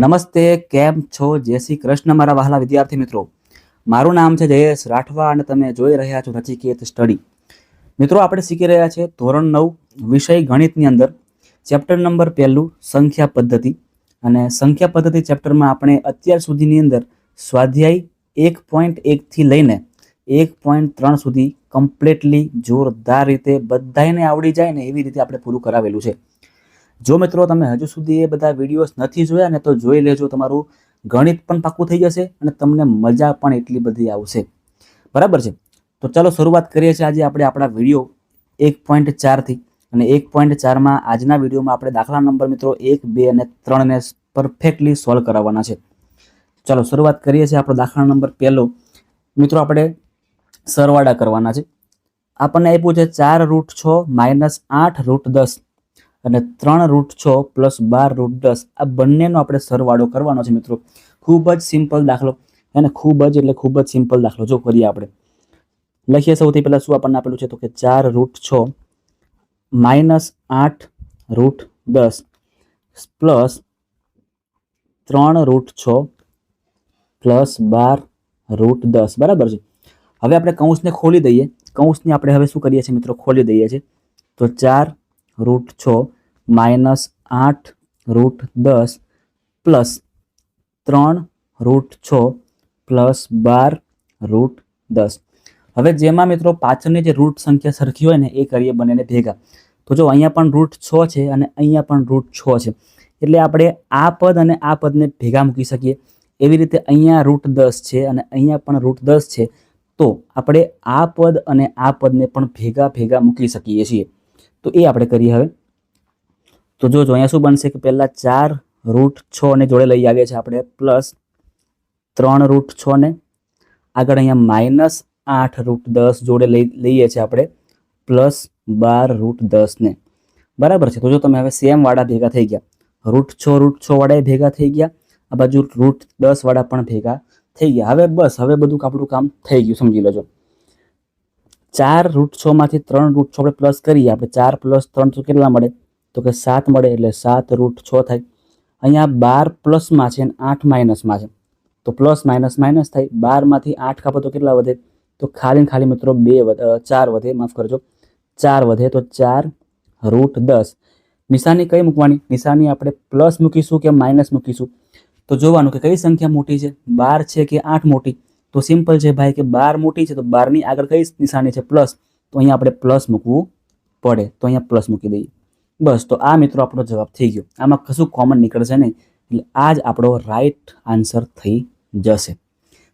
નમસ્તે, કેમ છો? જય શ્રી કૃષ્ણ મારા વહાલા વિદ્યાર્થી મિત્રો. મારું નામ છે જયેશ રાઠવા અને તમે જોઈ રહ્યા છો નચિકેત સ્ટડી. મિત્રો, આપણે શીખી રહ્યા છે ધોરણ નવ, વિષય ગણિતની અંદર. ચેપ્ટર નંબર પહેલું, સંખ્યા પદ્ધતિ. અને સંખ્યા પદ્ધતિ ચેપ્ટરમાં આપણે અત્યાર સુધીની અંદર સ્વાધ્યાય એક પોઈન્ટ એકથી લઈને એક પોઈન્ટ ત્રણ સુધી કમ્પ્લીટલી જોરદાર રીતે બધાને આવડી જાય ને એવી રીતે આપણે પૂરું કરાવેલું છે. જો મિત્રો તમે હજુ સુધી એ બધા વિડીયોઝ નથી જોયા ને તો જોઈ લેજો તમારું ગણિત પણ પાક્કું થઈ જશે અને તમને મજા પણ એટલી બધી આવશે. બરાબર છે? તો ચાલો શરૂઆત કરીએ છીએ આજે આપણે આપણા વીડિયો એક પોઈન્ટ ચારથી અને એક પોઈન્ટ ચારમાં આજના વિડીયોમાં આપણે દાખલા નંબર મિત્રો એક, બે અને ત્રણને પરફેક્ટલી સોલ્વ કરાવવાના છે. ચાલો શરૂઆત કરીએ છીએ આપણો દાખલા નંબર પહેલો. મિત્રો આપણે સરવાળા કરવાના છે. આપણને આપ્યું છે ચાર રૂટ છ માઇનસ આઠ રૂટ દસ. અને ત્રણ રૂટ છ પ્લસ બાર રૂટ દસ. આ બંનેનો આપણે સરવાળો કરવાનો છે મિત્રો. ખૂબ જ સિમ્પલ દાખલો. અને ખૂબ જ એટલે ખૂબ જ સિમ્પલ દાખલો. જો કરીએ આપણે. લખીએ સૌથી પહેલાં શું આપણને આપેલું છે? તો કે ચાર રૂટ છ માઇનસ આઠ રૂટ દસ. પ્લસ ત્રણ રૂટ છ પ્લસ બાર રૂટ દસ. બરાબર છે? હવે આપણે કૌંસને ખોલી દઈએ. કૌંસને આપણે હવે શું કરીએ છીએ મિત્રો? ખોલી દઈએ છીએ. તો ચાર રૂટ છ માઇનસ આઠ રૂટ દસ પ્લસ ત્રણ રૂટ છ પ્લસ બાર રૂટ દસ. હવે જેમાં મિત્રો પાછળની જે રૂટ સંખ્યા સરખી હોય ને, એ કરીએ બંનેને ભેગા. તો જો અહીંયા પણ રૂટ છ છે અને અહીંયા પણ રૂટ છ છે, એટલે આપણે આ પદ અને આ પદને ભેગા મૂકી શકીએ. એવી રીતે અહીંયા રૂટ દસ છે અને અહીંયા પણ રૂટ દસ છે, તો આપણે આ પદ અને આ પદને પણ ભેગા ભેગા મૂકી શકીએ છીએ. તો એ આપણે કરીએ હવે. તો જો જો અહીંયા શું બનશે કે પહેલાં ચાર રૂટ છ ને જોડે લઈ આવીએ છીએ આપણે. પ્લસ ત્રણ રૂટ છ ને આગળ અહીંયા માઇનસ આઠ રૂટ દસ જોડે લઈ, લઈએ છીએ આપણે. પ્લસ બાર રૂટ દસને બરાબર છે. તો જો તમે હવે સેમ વાળા ભેગા થઈ ગયા. રૂટ છ રૂટ છ વાળા ભેગા થઈ ગયા. આ બાજુ રૂટ દસ વાળા પણ ભેગા થઈ ગયા. હવે બસ, હવે બધું આપણું કામ થઈ ગયું. સમજી લેજો. ચાર રૂટ છ માંથી ત્રણ રૂટ છ આપણે પ્લસ કરીએ, આપણે ચાર પ્લસ ત્રણ તો કેટલા મળે? તો કે સાત મળે એટલે સાત રૂટ છ થાય. અહીંયા બાર પ્લસમાં છે અને આઠ માઇનસમાં છે. તો પ્લસ માઇનસ માઇનસ થાય. બારમાંથી આઠ કાપો તો કેટલા વધે? તો ખાલી ખાલી મિત્રો બે ચાર વધે. માફ કરજો. ચાર વધે તો ચાર રૂટ દસ. નિશાની કઈ મૂકવાની? નિશાની આપણે પ્લસ મૂકીશું કે માઇનસ મૂકીશું? તો જોવાનું કે કઈ સંખ્યા મોટી છે? બાર છે કે આઠ મોટી? તો સિમ્પલ છે ભાઈ કે બાર મોટી છે તો બારની આગળ કઈ નિશાની છે? પ્લસ તો અહીંયા આપણે પ્લસ મૂકવું પડે. તો અહીંયા પ્લસ મૂકી દઈએ. બસ, તો આ મિત્રો આપણો જવાબ થઈ ગયો. આમાં કશું કોમન નીકળશે નહીં. એટલે આ જ આપણો રાઈટ આન્સર થઈ જશે.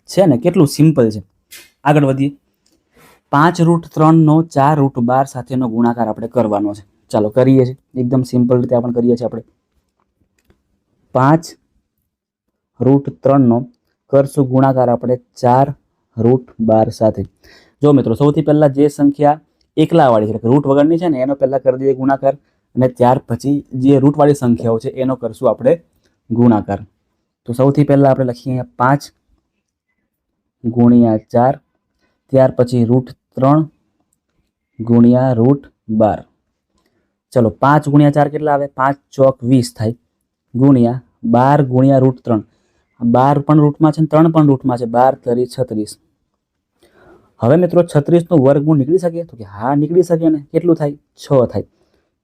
છે ને? કેટલું સિમ્પલ છે. આગળ વધીએ. પાંચ રૂટ ત્રણનો ચાર રૂટ બાર સાથેનો ગુણાકાર આપણે કરવાનો છે. ચાલો કરીએ છીએ. એકદમ સિમ્પલ રીતે આપણે કરીએ છીએ આપણે. પાંચ રૂટ ત્રણનો કરશું ગુણાકાર આપણે ચાર રૂટ બાર સાથે. જો મિત્રો, સૌથી પહેલાં જે સંખ્યા એકલાવાળી છે રૂટ વગરની છે ને, એનો પહેલાં કરી દઈએ ગુણાકાર અને ત્યાર પછી જે રૂટવાળી સંખ્યાઓ છે, એનો કરશું આપણે ગુણાકાર. તો સૌથી પહેલાં આપણે લખીએ પાંચ ગુણ્યા ચાર, ત્યાર પછી રૂટ ત્રણ ગુણ્યા રૂટ બાર. ચલો, પાંચ ગુણ્યા ચાર કેટલા આવે? પાંચ ચોક વીસ થાય. ગુણ્યા બાર ગુણ્યા રૂટ ત્રણ. બાર પણ રૂટમાં છે ત્રણ પણ રૂટમાં છે. બાર તરી છત્રીસ. હવે મિત્રો છત્રીસનું વર્ગમૂળ નીકળી શકે? તો કે હા, નીકળી શકે ને. કેટલું થાય? છ થાય.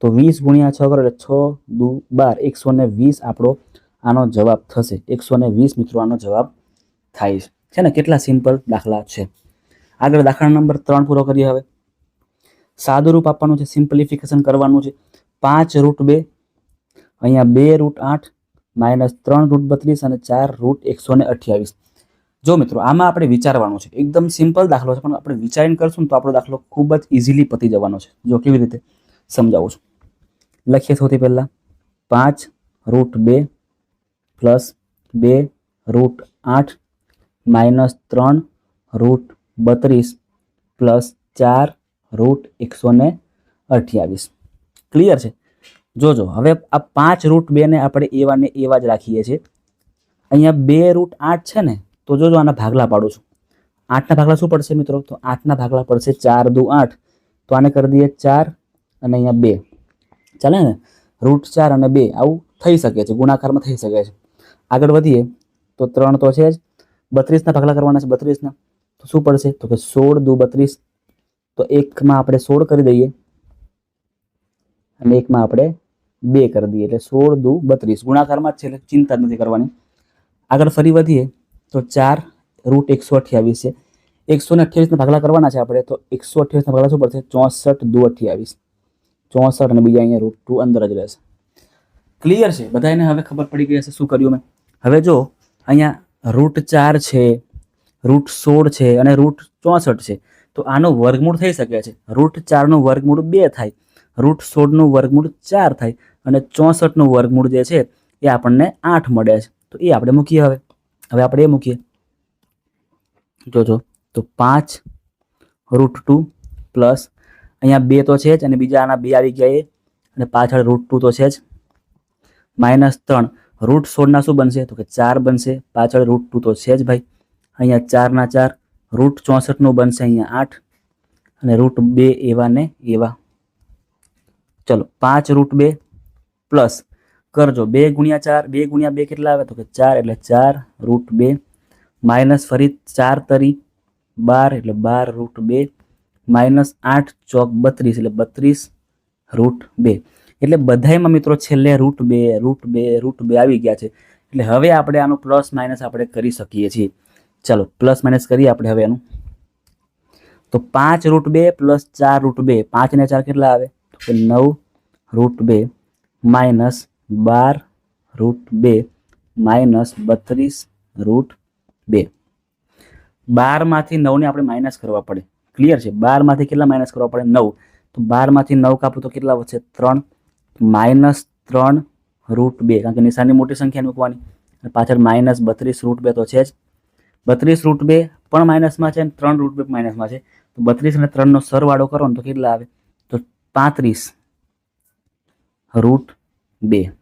તો વીસ ગુણ્યા છ કરો એટલે છ દુ બાર. એકસો ને વીસ આપણો આનો જવાબ થશે. એકસો ને વીસ મિત્રો આનો જવાબ થાય છે. ને? કેટલા સિમ્પલ દાખલા છે. આગળ દાખલા નંબર ત્રણ પૂરો કરીએ હવે. સાદું રૂપ આપવાનું છે, સિમ્પલિફિકેશન કરવાનું છે. પાંચ રૂટ બે, અહીંયા બે રૂટ આઠ માઇનસ ત્રણ રૂટ બત્રીસ અને ચાર રૂટ એકસો ને અઠ્યાવીસ. જો મિત્રો, આમાં આપણે વિચારવાનું છે, એકદમ સિમ્પલ દાખલો છે, પણ આપણે વિચારીને કરશું તો આપણો દાખલો ખૂબ જ ઇઝીલી પતી જવાનો છે. જો કેવી રીતે સમજાવું છું. લખીએ સૌથી પહેલાં, પાંચ રૂટ બે પ્લસ બે રૂટ આઠ માઇનસ ત્રણ રૂટ બત્રીસ પ્લસ ચાર રૂટ એકસો અઠ્યાવીસ. ક્લિયર છે? જોજો, હવે આ પાંચ રૂટ બેને આપણે એવા ને એવા જ રાખીએ છીએ. અહીંયા બે રૂટ આઠ છે ને, તો જોજો આના ભાગલા પાડું છું. આઠના ભાગલા શું પડશે મિત્રો? તો આઠના ભાગલા પડશે ચાર દુ આઠ. તો આને કરી દઈએ ચાર અને અહીંયા બે. ચાલે ને? રૂટ ચાર અને બે આવું થઈ શકે છે, ગુણાકારમાં થઈ શકે છે. આગળ વધીએ, તો ત્રણ તો છે જ. બત્રીસના ભાગલા કરવાના છે, બત્રીસના. તો શું પડશે? તો કે સોળ દુ બત્રીસ. તો એકમાં આપણે સોળ કરી દઈએ. અને એકમાં આપણે બે કરી દઈએ એટલે સોળ દુ બત્રીસ. ગુણાકારમાં જ છે એટલે ચિંતા નથી કરવાની. આગળ ફરી વધીએ તો ચાર રૂટ એકસો અઠ્યાવીસ છે. એકસો ને અઠ્યાવીસના ભાગલા કરવાના છે આપણે તો એકસો અઠ્યાવીસના ભાગલા શું પડશે? ચોસઠ દુ અઠ્યાવીસ. ચોસઠ અને બીજા અહીંયા રૂટ ટુ અંદર જ રહેશે. ક્લિયર છે? બધાને હવે ખબર પડી ગઈ હશે શું કર્યું મેં. હવે જો અહીંયા રૂટ ચાર છે, રૂટ સોળ છે અને રૂટ ચોસઠ છે, તો આનો વર્ગમૂળ થઈ શકે છે. રૂટ ચારનું વર્ગમૂળ બે થાય. રૂટ સોળનું વર્ગમૂળ ચાર થાય. અને ચોસઠનું વર્ગમૂળ જે છે, એ આપણને આઠ મળે છે. તો એ આપણે મૂકીએ હવે. હવે આપણે એ મૂકીએ. જોજો. તો પાંચ રૂટ ટુ પ્લસ અહીંયા બે તો છે જ અને બીજા આના બે આવી ગયા એ. અને પાછળ રૂટ ટુ તો છે જ. માઇનસ ત્રણ. રૂટ સોળના શું બનશે? તો કે ચાર બનશે. પાછળ રૂટ ટુ તો છે જ ભાઈ. અહીંયા ચારના ચાર. રૂટ ચોસઠનું બનશે અહીંયા આઠ. અને રૂટ બે એવા ને એવા. ચલો, પાંચ રૂટ બે. પ્લસ કરજો બે ગુણ્યા ચાર, બે ગુણ્યા બે કેટલા આવે? તો કે ચાર એટલે ચાર રૂટ બે માઇનસ ફરી ચાર તરી બાર એટલે બાર રૂટ બે માઇનસ આઠ ચોક બત્રીસ એટલે બત્રીસ રૂટ બે. એટલે બધાયમાં મિત્રો છેલ્લે રૂટ બે રૂટ બે રૂટ બે આવી ગયા છે. એટલે હવે આપણે આનું પ્લસ માઇનસ આપણે કરી શકીએ છીએ. ચાલો, પ્લસ માઇનસ કરીએ આપણે હવે એનું. તો પાંચ રૂટ બે પ્લસ ચાર રૂટ બે, પાંચ ને ચાર કેટલા આવે? તો કે નવ રૂટ બે. માઇનસ બાર રૂટ બે, માઇનસ બત્રીસ રૂટ બે. બારમાંથી નવને આપણે માઇનસ કરવા પડે. ક્લિયર છે? બારમાંથી કેટલા માઇનસ કરવા પડે? નવ. તો બારમાંથી નવ કાપું તો કેટલા વધશે? ત્રણ. માઇનસ ત્રણ રૂટ બે. કારણ કે નિશાની મોટી સંખ્યા મૂકવાની. અને પાછળ માઇનસ બત્રીસ રૂટ બે તો છે જ. બત્રીસ રૂટ બે પણ માઇનસમાં છે અને ત્રણ રૂટ બે માઇનસમાં છે. તો બત્રીસ અને ત્રણનો સરવાળો કરો ને તો કેટલા આવે? તો પાંત્રીસ. રૂટ બે.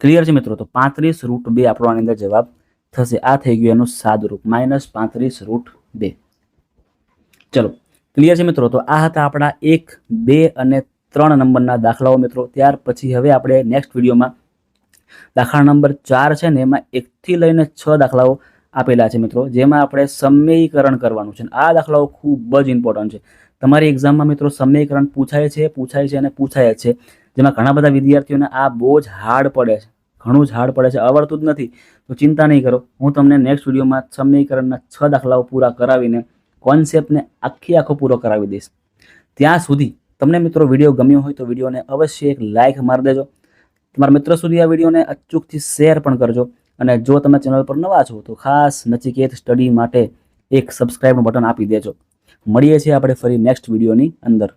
ક્લિયર છે મિત્રો? તો પાંત્રીસ રૂટ બે આપણો આની અંદર જવાબ થશે. આ થઈ ગયું એનું સાદુરૂપ માઇનસ પાંત્રીસ રૂટ બે. ચલો ક્લિયર છે મિત્રો? તો આ હતા આપણા એક, બે અને ત્રણ નંબરના દાખલાઓ મિત્રો. ત્યાર પછી હવે આપણે નેક્સ્ટ વિડીયોમાં દાખલા નંબર ચાર છે ને, એમાં એકથી લઈને છ દાખલાઓ આપેલા છે મિત્રો. જેમાં આપણે સમયીકરણ કરવાનું છે. આ દાખલાઓ ખૂબ જ ઇમ્પોર્ટન્ટ છે. તમારી એક્ઝામમાં મિત્રો સમયીકરણ પૂછાય છે પૂછાય છે અને પૂછાય છે. જેમાં ઘણા બધા વિદ્યાર્થીઓને આ બહુ જ હાર્ડ પડે છે. ઘણું જ હાર્ડ પડે છે. આવડતું જ નથી. તો ચિંતા નહીં કરો. હું તમને નેક્સ્ટ વિડીયોમાં સમીકરણના છ દાખલાઓ પૂરા કરાવીને કોન્સેપ્ટને આખી આખો પૂરો કરાવી દઈશ. ત્યાં સુધી તમને મિત્રો વીડિયો ગમ્યો હોય તો વિડીયોને અવશ્ય એક લાઇક મારી દેજો. તમારા મિત્રો સુધી આ વિડીયોને અચૂકથી શેર પણ કરજો. અને જો તમે ચેનલ પર નવા છો તો ખાસ નચિકેત સ્ટડી માટે એક સબસ્ક્રાઈબનું બટન આપી દેજો. મળીએ છીએ આપણે ફરી નેક્સ્ટ વિડીયોની અંદર.